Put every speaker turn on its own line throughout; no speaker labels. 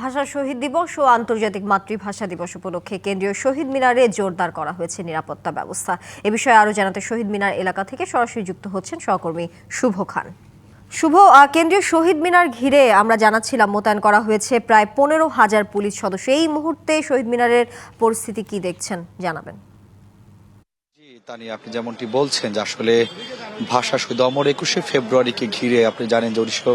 ভাষা শহীদ দিবস ও আন্তর্জাতিক মাতৃভাষা দিবস উপলক্ষে কেন্দ্রীয় শহীদ মিনারে জোরদার করা হয়েছে নিরাপত্তা ব্যবস্থা। এ বিষয়ে আরও জানাতে শহীদ মিনার এলাকা থেকে সরাসরি যুক্ত হচ্ছেন সহকর্মী শুভ খান। শুভ কেন্দ্রীয় শহীদ মিনার ঘিরে আমরা জানাচ্ছিলাম মোতায়েন করা হয়েছে প্রায় পনেরো হাজার পুলিশ সদস্য। এই মুহূর্তে শহীদ মিনারের পরিস্থিতি কি দেখছেন, জানাবেন।
তানি আপনি যেমনটি বলছেন যে আসলে ভাষা শুধু অমর একুশে ফেব্রুয়ারিকে ঘিরে, আপনি জানেন যে উনিশশো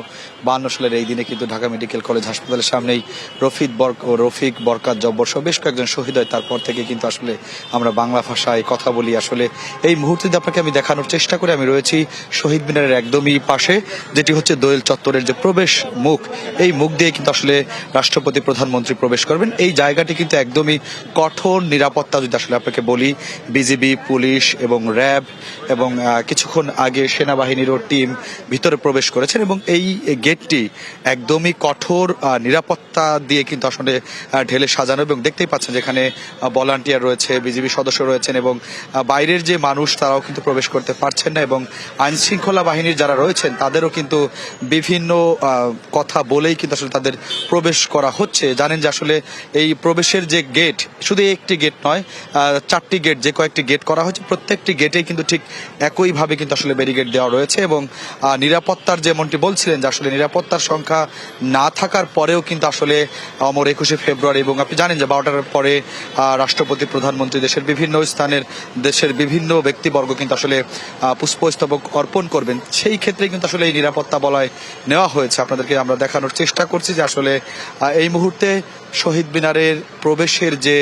বান্ন সালের এই দিনে কিন্তু ঢাকা মেডিকেল কলেজ হাসপাতালের সামনেই রফিক বরক, রফিক বরকাত জব্বর সহ বেশ কয়েকজন শহীদ হয়। তারপর থেকে কিন্তু আসলে আমরা বাংলা ভাষায় কথা বলি। আসলে এই মুহূর্তে আপনাকে আমি দেখানোর চেষ্টা করে, আমি রয়েছি শহীদ মিনারের একদমই পাশে, যেটি হচ্ছে দোয়েল চত্বরের যে প্রবেশ মুখ, এই মুখ দিয়ে কিন্তু আসলে রাষ্ট্রপতি প্রধানমন্ত্রী প্রবেশ করবেন। এই জায়গাটি কিন্তু একদমই কঠোর নিরাপত্তা যদি আসলে আপনাকে বলি, বিজিবি, পুলিশ এবং র্যাব এবং কিছুক্ষণ আগে সেনাবাহিনীরও টিম ভিতরে প্রবেশ করেছেন এবং এই গেটটি একদমই কঠোর নিরাপত্তা দিয়ে কিন্তু আসলে ঢেলে সাজানো এবং দেখতেই পাচ্ছেন যেখানে ভলান্টিয়ার রয়েছে, বিজিবি সদস্য রয়েছেন এবং বাইরের যে মানুষ তারাও কিন্তু প্রবেশ করতে পারছেন না এবং আইন শৃঙ্খলা বাহিনীর যারা রয়েছেন তাদেরও কিন্তু বিভিন্ন কথা বলেই কিন্তু আসলে তাদের প্রবেশ করা হচ্ছে। জানেন যে আসলে এই প্রবেশের যে গেট শুধু একটি গেট নয় চারটি গেট, যে কয়েকটি গেট করা হয়েছে প্রত্যেকটি গেটেই কিন্তু ঠিক একইভাবে কিন্তু আসলে ব্যারিকেড দেওয়া রয়েছে এবং নিরাপত্তার যেমনটি বলছিলেন যে আসলে নিরাপত্তার সংখ্যা না থাকার পরেও কিন্তু আসলে অমর একুশে ফেব্রুয়ারি এবং আপনি জানেন যে বারোটার পরে রাষ্ট্রপতি, প্রধানমন্ত্রী দেশের বিভিন্ন স্থানের দেশের বিভিন্ন ব্যক্তিবর্গ কিন্তু আসলে পুষ্পস্তবক অর্পণ করবেন। সেই ক্ষেত্রে কিন্তু আসলে এই নিরাপত্তা বলয় নেওয়া হয়েছে। আপনাদেরকে আমরা দেখানোর চেষ্টা করছি যে আসলে এই মুহূর্তে শহীদ মিনারের প্রবেশের যে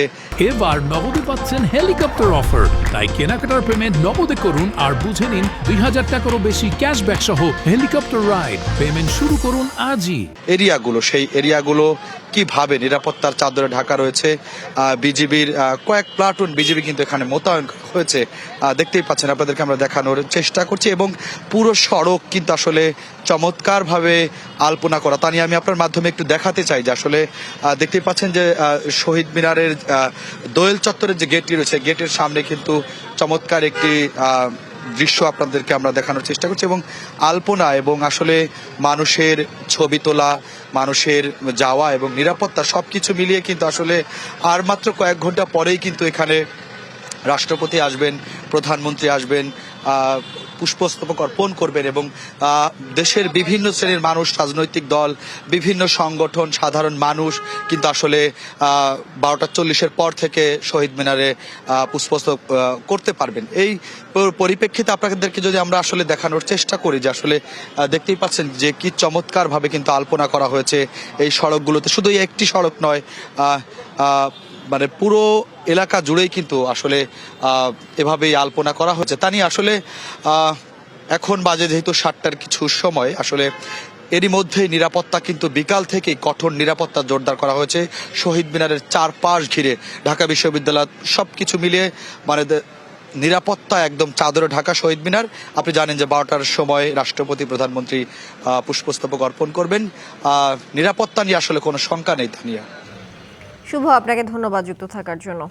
এবার নগদে পাচ্ছেন হেলিকপ্টার অফার তাই কেনাকাটার পেমেন্ট নগদে করুন আর বুঝে নিন দুই হাজার টাকারও বেশি ক্যাশব্যাক সহ হেলিকপ্টার রাইড পেমেন্ট শুরু করুন আজই।
এরিয়াগুলো, সেই এরিয়াগুলো কীভাবে নিরাপত্তার চাদরে ঢাকা রয়েছে? বিজিবির কয়েক প্লাটুন বিজিবি কিন্তু এখানে মোতায়েন হয়েছে। দেখতেই পাচ্ছেন, আপনাদেরকে আমরা দেখানোর চেষ্টা করছি এবং পুরো সড়ক কিন্তু আসলে চমৎকারভাবে আলপনা করা। তা নিয়ে আমি আপনার মাধ্যমে একটু দেখাতে চাই যে আসলে দেখতেই পাচ্ছেন যে শহীদ মিনারের দোয়েল চত্বরের যে গেটটি রয়েছে, গেটের সামনে কিন্তু চমৎকার একটি দৃশ্য আপনাদেরকে আমরা দেখানোর চেষ্টা করছি এবং আলপনা এবং আসলে মানুষের ছবি তোলা, মানুষের যাওয়া এবং নিরাপত্তা সব কিছু মিলিয়ে কিন্তু আসলে আর মাত্র কয়েক ঘণ্টা পরেই কিন্তু এখানে রাষ্ট্রপতি আসবেন, প্রধানমন্ত্রী আসবেন পুষ্পস্তবক অর্পণ করবেন এবং দেশের বিভিন্ন শ্রেণির মানুষ, রাজনৈতিক দল, বিভিন্ন সংগঠন, সাধারণ মানুষ কিন্তু আসলে বারোটা চল্লিশের পর থেকে শহীদ মিনারে পুষ্পস্তবক করতে পারবেন। এই পরিপ্রেক্ষিতে আপনাদেরকে যদি আমরা আসলে দেখানোর চেষ্টা করি যে আসলে দেখতেই পাচ্ছেন যে কি চমৎকারভাবে কিন্তু আলপনা করা হয়েছে এই সড়কগুলোতে। শুধু একটি সড়ক নয় মানে পুরো এলাকা জুড়েই কিন্তু আসলে এভাবেই আলপনা করা হয়েছে। তা নিয়ে আসলে এখন বাজে যেহেতু সাতটার কিছু সময়, আসলে এরই মধ্যে নিরাপত্তা কিন্তু বিকাল থেকেই কঠোর নিরাপত্তা জোরদার করা হয়েছে। শহীদ মিনারের চারপাশ ঘিরে ঢাকা বিশ্ববিদ্যালয় সবকিছু মিলিয়ে মানে নিরাপত্তা একদম চাদরে ঢাকা শহীদ মিনার। আপনি জানেন যে বারোটার সময় রাষ্ট্রপতি, প্রধানমন্ত্রী পুষ্পস্তবক অর্পণ করবেন। নিরাপত্তা নিয়ে আসলে কোনো শঙ্কা নেই, তা নিয়ে।
শুভ আপনাকে ধন্যবাদ যুক্ত থাকার জন্য।